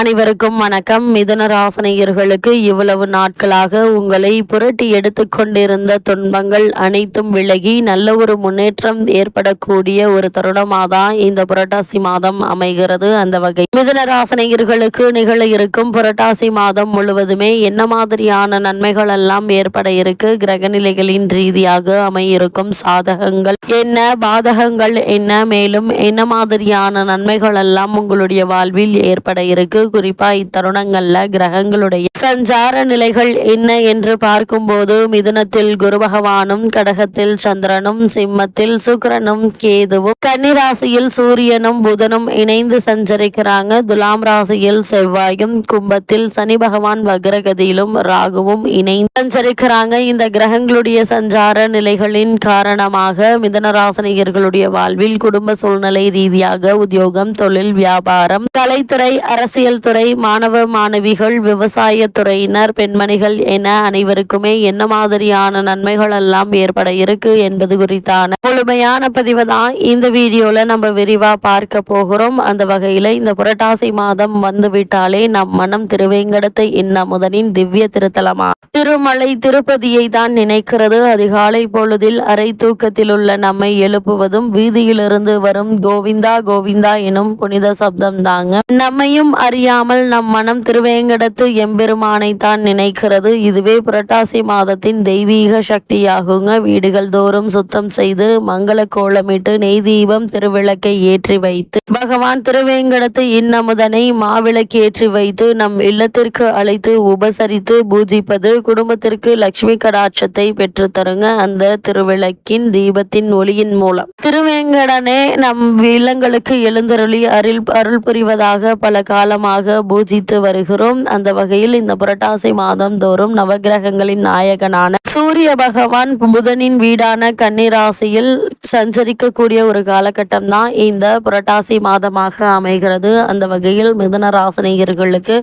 அனைவருக்கும் வணக்கம். மிதுன ராசனையர்களுக்கு இவ்வளவு நாட்களாக உங்களை புரட்டி எடுத்துக்கொண்டிருந்த துன்பங்கள் அனைத்தும் விலகி நல்ல ஒரு முன்னேற்றம் ஏற்படக்கூடிய ஒரு தருணமாக தான் இந்த புரட்டாசி மாதம் அமைகிறது. அந்த வகை மிதுன ராசனையர்களுக்கு நிகழ இருக்கும் புரட்டாசி மாதம் முழுவதுமே என்ன மாதிரியான நன்மைகள் எல்லாம் ஏற்பட இருக்கு? கிரகநிலைகளின் ரீதியாக அமையிருக்கும் சாதகங்கள் என்ன? பாதகங்கள் என்ன? மேலும் என்ன மாதிரியான நன்மைகள் எல்லாம் உங்களுடைய வாழ்வில் ஏற்பட இருக்கு? குறிப்பா இத்தருணங்கள்ல கிரகங்களுடைய சஞ்சார நிலைகள் என்ன என்று பார்க்கும்போது மிதுனத்தில் குரு பகவானும் கடகத்தில் சந்திரனும் சிம்மத்தில் சுக்கிரனும் கேதுவும் கன்னிராசியில் சூரியனும் புதனும் இணைந்து சஞ்சரிக்கிறாங்க. துலாம் ராசியில் செவ்வாயும் கும்பத்தில் சனி பகவான் வக்ரகதியிலும் ராகுவும் இணைந்து சஞ்சரிக்கிறாங்க. இந்த கிரகங்களுடைய சஞ்சார நிலைகளின் காரணமாக மிதனராசனிகர்களுடைய வாழ்வில் குடும்ப சூழ்நிலை ரீதியாக உத்தியோகம் தொழில் வியாபாரம் கலைத்துறை அரசியல் துறை மாணவ மாணவிகள் விவசாய துறையினர் பெண்மணிகள் என அனைவருக்குமே என்ன மாதிரியான நன்மைகள் எல்லாம் ஏற்பட இருக்கு என்பது குறித்தான முழுமையான பதிவு தான் இந்த வீடியோல நம்ம விரிவா பார்க்க போகிறோம். அந்த வகையில இந்த புரட்டாசி மாதம் வந்துவிட்டாலே நம் மனம் திருவேங்கடத்தை இன்ன முதலின் திவ்ய திருத்தலமா திருமலை திருப்பதியை தான் நினைக்கிறது. அதிகாலை பொழுதில் அரை தூக்கத்தில் உள்ள நம்மை எழுப்புவதும் வீதியிலிருந்து வரும் கோவிந்தா கோவிந்தா எனும் புனித சப்தம் தாங்க. நம்மையும் அறியாமல் நம் மனம் திருவேங்கடத்து எம்பெருமானை தான் நினைக்கிறது. இதுவே புரட்டாசி மாதத்தின் தெய்வீக சக்தியாகுங்க. வீடுகள் தோறும் சுத்தம் செய்து மங்கள கோலமிட்டு நெய் தீபம் திருவிளக்கை ஏற்றி வைத்து பகவான் திருவேங்கடத்து இன்னமுதனை மாவிளக்கு ஏற்றி வைத்து நம் இல்லத்திற்கு அழைத்து உபசரித்து பூஜிப்பது குடும்பத்திற்கு லட்சுமி கடாட்சத்தை பெற்று தருங்க. அந்த திருவிளக்கின் தீபத்தின் ஒளியின் மூலம். திருவேங்கடனே நம் இல்லங்களுக்கு எழுந்தருளி அருள் அருள் புரிவதாக பல காலமாக பூஜித்து வருகிறோம். அந்த வகையில் இந்த புரட்டாசி மாதம் தோறும் நவகிரகங்களின் நாயகனான சூரிய பகவான் புதனின் வீடான கன்னிராசியில் சஞ்சரிக்கக்கூடிய ஒரு காலகட்டம் தான் இந்த புரட்டாசி மாதமாக அமைகிறது. அந்த வகையில் மிதன ராசினியர்களுக்கு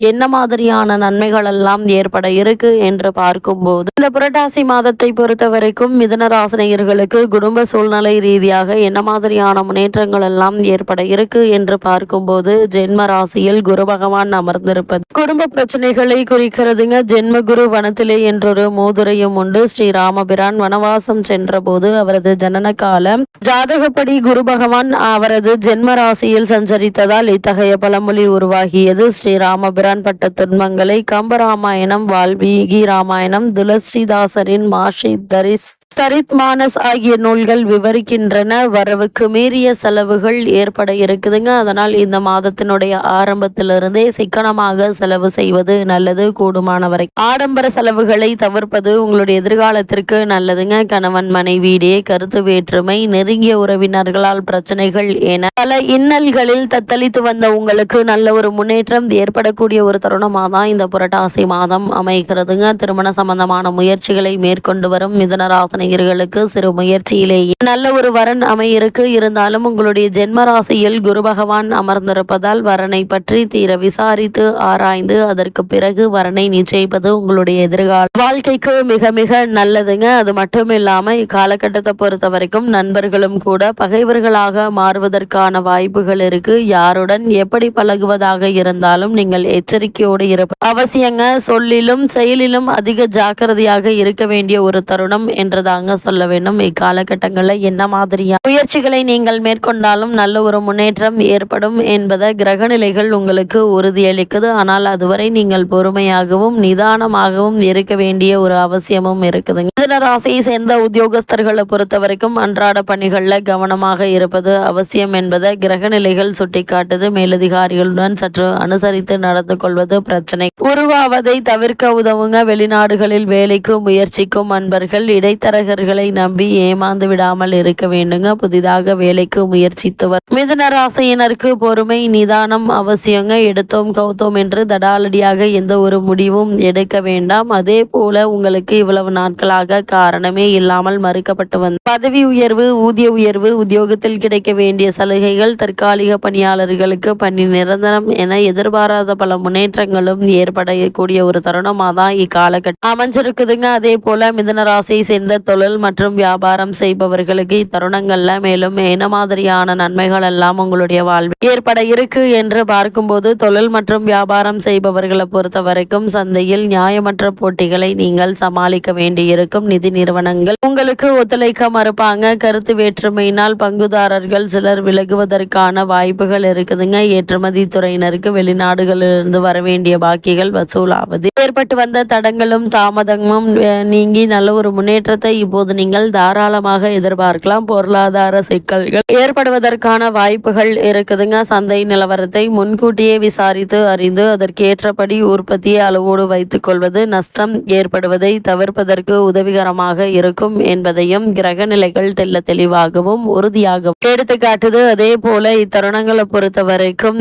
என்ன மாதிரியான நன்மைகள் எல்லாம் ஏற்பட இருக்கு என்று பார்க்கும்போது இந்த புரட்டாசி மாதத்தை பொறுத்த வரைக்கும் மிதுன ராசினியர்களுக்கு குடும்ப சூழ்நிலை ரீதியாக என்ன மாதிரியான முன்னேற்றங்கள் எல்லாம் ஏற்பட இருக்கு என்று பார்க்கும்போது ஜென்ம ராசியில் குரு பகவான் அமர்ந்திருப்பது. குடும்ப பிரச்சனைகளை குறிக்கிறதுங்க. ஜென்ம குரு வனத்திலே என்றொரு மோதுரையும் உண்டு. ஸ்ரீ ராமபிரான் வனவாசம் சென்ற போது அவரது ஜனன காலம் ஜாதகப்படி குரு பகவான் அவரது ஜென்ம ராசியில் சஞ்சரித்ததால் இத்தகைய பழமொழி உருவாகியது. ஸ்ரீ ராமபிரான் பட்ட துன்பங்களை கம்பராமாயணம் வால்மீகி ராமாயணம் துளசிதாசரின் மாஷி தரிஸ் சரித் மானஸ் ஆகிய நூல்கள் விவரிக்கின்றன. வரவுக்கு மீறிய செலவுகள் ஏற்பட இருக்குதுங்க. அதனால் இந்த மாதத்தினுடைய ஆரம்பத்திலிருந்தே சிக்கனமாக செலவு செய்வது நல்லது கூடுமானவரை ஆடம்பர செலவுகளை தவிர்ப்பது உங்களுடைய எதிர்காலத்திற்கு நல்லதுங்க. கணவன் மனைவியிடையே கருத்து வேற்றுமை நெருங்கிய உறவினர்களால் பிரச்சனைகள் என பல இன்னல்களில் தத்தளித்து வந்த உங்களுக்கு நல்ல ஒரு முன்னேற்றம் ஏற்படக்கூடிய ஒரு தருணமாக தான் இந்த புரட்டாசி மாதம் அமைகிறதுங்க. திருமண சம்பந்தமான முயற்சிகளை மேற்கொண்டு வரும் மிதனராசன் நேயர்களுக்கு சிறு முயற்சியிலேயே நல்ல ஒரு வரன் அமையிருக்கு. இருந்தாலும் உங்களுடைய ஜென்ம ராசியில் குரு பகவான் அமர்ந்திருப்பதால் வரனை பற்றி தீர விசாரித்து ஆராய்ந்து அதற்கு பிறகு வரனை நிச்சயிப்பது உங்களுடைய எதிர்கால வாழ்க்கைக்கு மிக மிக நல்லதுங்க. அது மட்டும் இல்லாம இக்காலகட்டத்தை பொறுத்த வரைக்கும் நண்பர்களும் கூட பகைவர்களாக மாறுவதற்கான வாய்ப்புகள் இருக்கு. யாருடன் எப்படி பழகுவதாக இருந்தாலும் நீங்கள் எச்சரிக்கையோடு இருப்ப அவசியங்க. சொல்லிலும் செயலிலும் அதிக ஜாக்கிரதையாக இருக்க வேண்டிய ஒரு தருணம் என்றது தாங்க சொல்ல வேண்டும். இக்காலகட்டங்களில் என்ன மாதிரியான முயற்சிகளை நீங்கள் மேற்கொண்டாலும் நல்ல ஒரு முன்னேற்றம் ஏற்படும் என்பதை கிரகநிலைகள் உங்களுக்கு உறுதியளிக்குது. ஆனால் அதுவரை நீங்கள் பொறுமையாகவும் நிதானமாகவும் இருக்க வேண்டிய ஒரு அவசியமும் இருக்குதுங்க மிதன ராசியை சேர்ந்த உத்தியோகஸ்தர்களை பொறுத்த வரைக்கும் அன்றாட பணிகளில் கவனமாக இருப்பது அவசியம் என்பதை கிரகநிலைகள் சுட்டிக்காட்டுது. மேலதிகாரிகளுடன் சற்று அனுசரித்து நடந்து கொள்வது பிரச்சனை. உருவாவதை தவிர்க்க உதவுங்க. வெளிநாடுகளில் வேலைக்கு முயற்சிக்கும் அன்பர்கள் இடைத்தர ஜாதகர்களை நம்பி ஏமாந்து விடாமல் இருக்க வேண்டுங்க. புதிதாக வேலைக்கு முயற்சித்தவர். மிதன ராசியினருக்கு பொறுமை நிதானம் அவசியங்க. எடுத்தோம் கௌத்தோம் என்று தடாலடியாக எந்த ஒரு முடிவும் எடுக்க வேண்டாம். அதே போல உங்களுக்கு இவ்வளவு நாட்களாக காரணமே இல்லாமல் மறுக்கப்பட்டு வந்த பதவி உயர்வு ஊதிய உயர்வு உத்தியோகத்தில் கிடைக்க வேண்டிய சலுகைகள் தற்காலிக பணியாளர்களுக்கு பணி நிரந்தரம் என எதிர்பாராத பல முன்னேற்றங்களும் ஏற்படக்கூடிய ஒரு தருணமாக தான் இக்காலகட்டம் அமைஞ்சிருக்குதுங்க. அதே போல மிதன ராசியை சேர்ந்த தொழில் மற்றும் வியாபாரம் செய்பவர்களுக்கு இத்தருணங்கள்ல மேலும் என்ன மாதிரியான நன்மைகள் எல்லாம் உங்களுடைய வாழ்வில் ஏற்பட இருக்கு என்று பார்க்கும்போது தொழில் மற்றும் வியாபாரம் செய்பவர்களை பொறுத்த வரைக்கும் சந்தையில் நியாயமற்ற போட்டிகளை நீங்கள் சமாளிக்க வேண்டியிருக்கும் நிதி நிறுவனங்கள். உங்களுக்கு ஒத்துழைக்க மறுப்பாங்க. கருத்து வேற்றுமையினால் பங்குதாரர்கள் சிலர் விலகுவதற்கான வாய்ப்புகள் இருக்குதுங்க. ஏற்றுமதி துறையினருக்கு வெளிநாடுகளிலிருந்து வர வேண்டிய பாக்கிகள் வசூலாவது. ஏற்பட்டு வந்த தடங்களும் தாமதமும் நீங்கி நல்ல ஒரு முன்னேற்றத்தை இப்போது நீங்கள் தாராளமாக எதிர்பார்க்கலாம். பொருளாதார சிக்கல்கள் ஏற்படுவதற்கான வாய்ப்புகள் இருக்குதுங்க. சந்தை நிலவரத்தை முன்கூட்டியே விசாரித்து அறிந்து அதற்கேற்றபடி உற்பத்தியை அளவோடு வைத்துக் கொள்வது நஷ்டம் ஏற்படுவதை தவிர்ப்பதற்கு உதவிகரமாக இருக்கும் என்பதையும் கிரக நிலைகள் தெள்ள தெளிவாகவும் உறுதியாகவும் எடுத்துக்காட்டுது. அதே போல இத்தருணங்களை பொறுத்த வரைக்கும்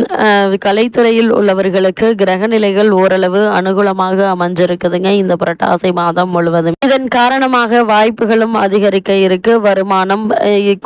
கலைத்துறையில் உள்ளவர்களுக்கு கிரக நிலைகள் ஓரளவு அனுகூலமாக அமைஞ்சிருக்குதுங்க. இந்த புரட்டாசி மாதம் முழுவதும். இதன் காரணமாக வாய்ப்புகளும் அதிகரிக்க இருக்கு. வருமானம்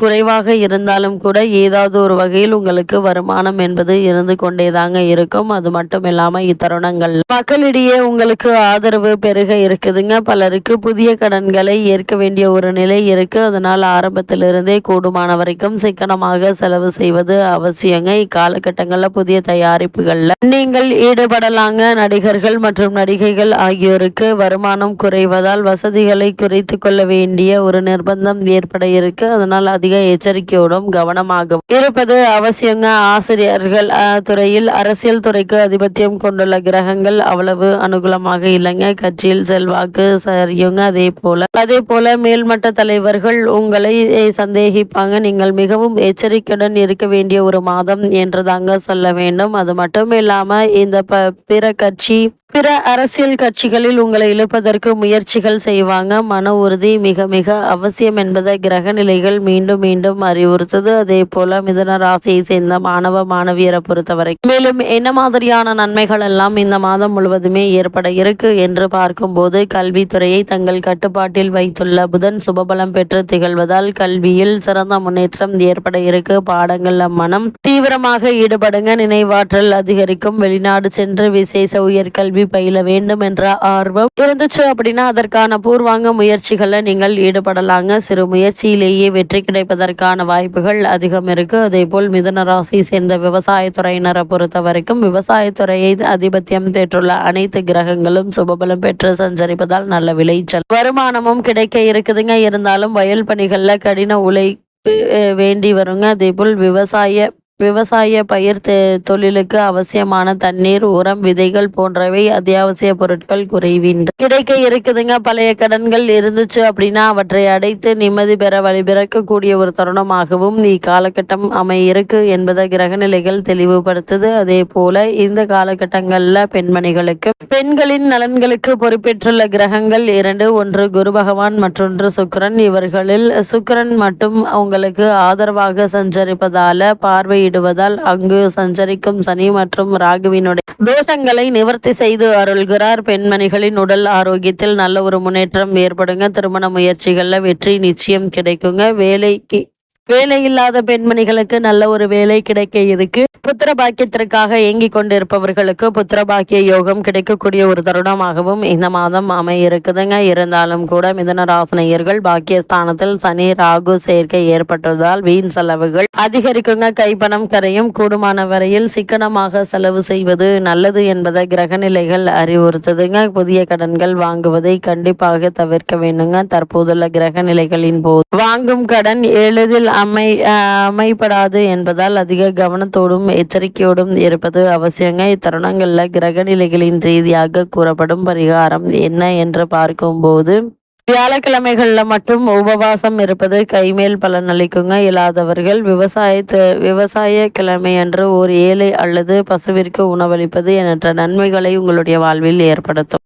குறைவாக இருந்தாலும் கூட ஏதாவது ஒரு வகையில் உங்களுக்கு வருமானம் என்பது இருந்து கொண்டேதாங்க இருக்கும். அது மட்டும் இல்லாம இத்தருணங்கள். மக்களிடையே உங்களுக்கு ஆதரவு பெருக இருக்குதுங்க. பலருக்கு புதிய கடன்களை ஏற்க வேண்டிய ஒரு நிலை இருக்கு. அதனால் ஆரம்பத்திலிருந்தே கூடுமான வரைக்கும் சிக்கனமாக செலவு செய்வது அவசியங்க. இக்காலகட்டங்களில் புதிய தயாரிப்புகள்ல நீங்கள் ஈடுபடலாங்க. நடிகர்கள் மற்றும் நடிகைகள் ஆகியோருக்கு வருமானம் குறைவதால் வசதிகளை குறைத்து கொள்ள வேண்டிய ஒரு நிர்பந்தம் ஏற்பட இருக்கு. அதனால் அதிக எச்சரிக்கையோடும் கவனமாகவும் இருப்பது அவசியங்க. ஆசிரியர்கள் துறையில் அரசியல் துறைக்கு ஆதிபத்தியம் கொண்டுள்ள கிரகங்கள் அவ்வளவு அனுகூலமாக இல்லைங்க. கட்சியில் செல்வாக்கு சரியுங்க. அதே போல அதே போல மேல்மட்ட தலைவர்கள் உங்களை சந்தேகிப்பாங்க. நீங்கள் மிகவும் எச்சரிக்கையுடன் இருக்க வேண்டிய ஒரு மாதம் என்று தாங்க சொல்ல வேண்டும். அது மட்டும் இல்லாம இந்த ப பிற கட்சி பிற அரசியல் கட்சிகளில் உங்களை இழுப்பதற்கு முயற்சிகள் செய்வாங்க. மன உறுதி மிக மிக அவசியம் என்பதை கிரக நிலைகள் மீண்டும் மீண்டும் அறிவுறுத்தது. அதே போல மிதன ராசியை சேர்ந்த மாணவ மாணவியரை பொறுத்தவரை மேலும் என்ன மாதிரியான நன்மைகள் எல்லாம் இந்த மாதம் முழுவதுமே ஏற்பட இருக்கு என்று பார்க்கும்போது கல்வித்துறையை தங்கள் கட்டுப்பாட்டில் வைத்துள்ள புதன் சுபபலம் பெற்று திகழ்வதால் கல்வியில் சிறந்த முன்னேற்றம் ஏற்பட இருக்கு. பாடங்கள்ல மனம் தீவிரமாக ஈடுபடுங்க. நினைவாற்றல் அதிகரிக்கும். வெளிநாடு சென்று விசேஷ உயர்கல்வி பயில வேண்டும் என்ற ஆர்வம் இருந்துச்சு அப்படின்னா அதற்கான பூர்வாங்க முயற்சிகளை நீங்கள் ஈடுபடலாங்க. சிறு முயற்சியிலேயே வெற்றி கிடைப்பதற்கான வாய்ப்புகள் அதிகம் இருக்கு. அதே போல் மிதன ராசியை சேர்ந்த விவசாயத்துறையினரை பொறுத்த வரைக்கும் விவசாயத்துறையை அதிபத்தியம் பெற்றுள்ள அனைத்து கிரகங்களும் சுபபலம் பெற்று சஞ்சரிப்பதால் நல்ல விளைச்சல். வருமானமும் கிடைக்க இருக்குதுங்க. இருந்தாலும் வயல் பணிகள்ல கடின உழைப்பு வேண்டி வருங்க. அதே போல் விவசாய விவசாய பயிர் தொழிலுக்கு அவசியமான தண்ணீர் உரம் விதைகள் போன்றவை அத்தியாவசிய பொருட்கள் குறைவின்றி கிடைக்க இருக்குதுங்க. பழைய கடன்கள் இருந்துச்சு அப்படின்னா அவற்றை அடைத்து நிம்மதி பெற வழிபிறக்கக்கூடிய ஒரு தருணமாகவும் இக்காலகட்டம் அமையிருக்கு என்பதை கிரகநிலைகள் தெளிவுபடுத்துது. அதே போல இந்த காலகட்டங்களில் பெண்மணிகளுக்கு பெண்களின் நலன்களுக்கு பொறுப்பேற்றுள்ள கிரகங்கள் இரண்டு. ஒன்று குரு பகவான் மற்றொன்று சுக்கரன். இவர்களில் சுக்கரன் மட்டும் உங்களுக்கு ஆதரவாக சஞ்சரிப்பதால விடுவதால் அங்கு சஞ்சரிக்கும் சனி மற்றும் ராகுவினுடைய தோஷங்களை நிவர்த்தி செய்து அருள்கிறார். பெண்மணிகளின் உடல் ஆரோக்கியத்தில் நல்ல ஒரு முன்னேற்றம் ஏற்படுங்க. திருமண முயற்சிகளில் வெற்றி நிச்சயம் கிடைக்குங்க. வேலைக்கு வேலை இல்லாத பெண்மணிகளுக்கு நல்ல ஒரு வேலை கிடைக்க இருக்கு. புத்திர பாக்கியத்திற்காக ஏங்கி கொண்டிருப்பவர்களுக்கு புத்திர பாக்கிய யோகம் கிடைக்கக்கூடிய ஒரு தருணமாகவும் இந்த மாதம் அமைய இருக்குதுங்க இருந்தாலும் கூட மிதன ராசனையர்கள் பாக்கியஸ்தானத்தில் சனி ராகு சேர்க்கை ஏற்பட்டதால் வீண் செலவுகள் அதிகரிக்குங்க. கைப்பணம் கரையும் கூடுமான வரையில் சிக்கனமாக செலவு செய்வது நல்லது என்பதை கிரகநிலைகள் அறிவுறுத்துதுங்க. புதிய கடன்கள் வாங்குவதை கண்டிப்பாக தவிர்க்க வேண்டுங்க. தற்போதுள்ள கிரக நிலைகளின் போது வாங்கும் கடன் எளிதில் அமை அமைப்படாது என்பதால் அதிக கவனத்தோடும் எச்சரிக்கையோடும் இருப்பது அவசியங்க. கிரக நிலைகளின் ரீதியாக கூறப்படும் பரிகாரம் என்ன என்று பார்க்கும்போது வியாழக்கிழமைகளில் மட்டும் உபவாசம் இருப்பது கைமேல் பலன் அளிக்குங்க. இல்லாதவர்கள் விவசாயத்து விவசாய கிழமை அன்று ஒரு ஏழை அல்லது பசுவிற்கு உணவளிப்பது என்ற நன்மைகளை உங்களுடைய வாழ்வில் ஏற்படுத்தும்.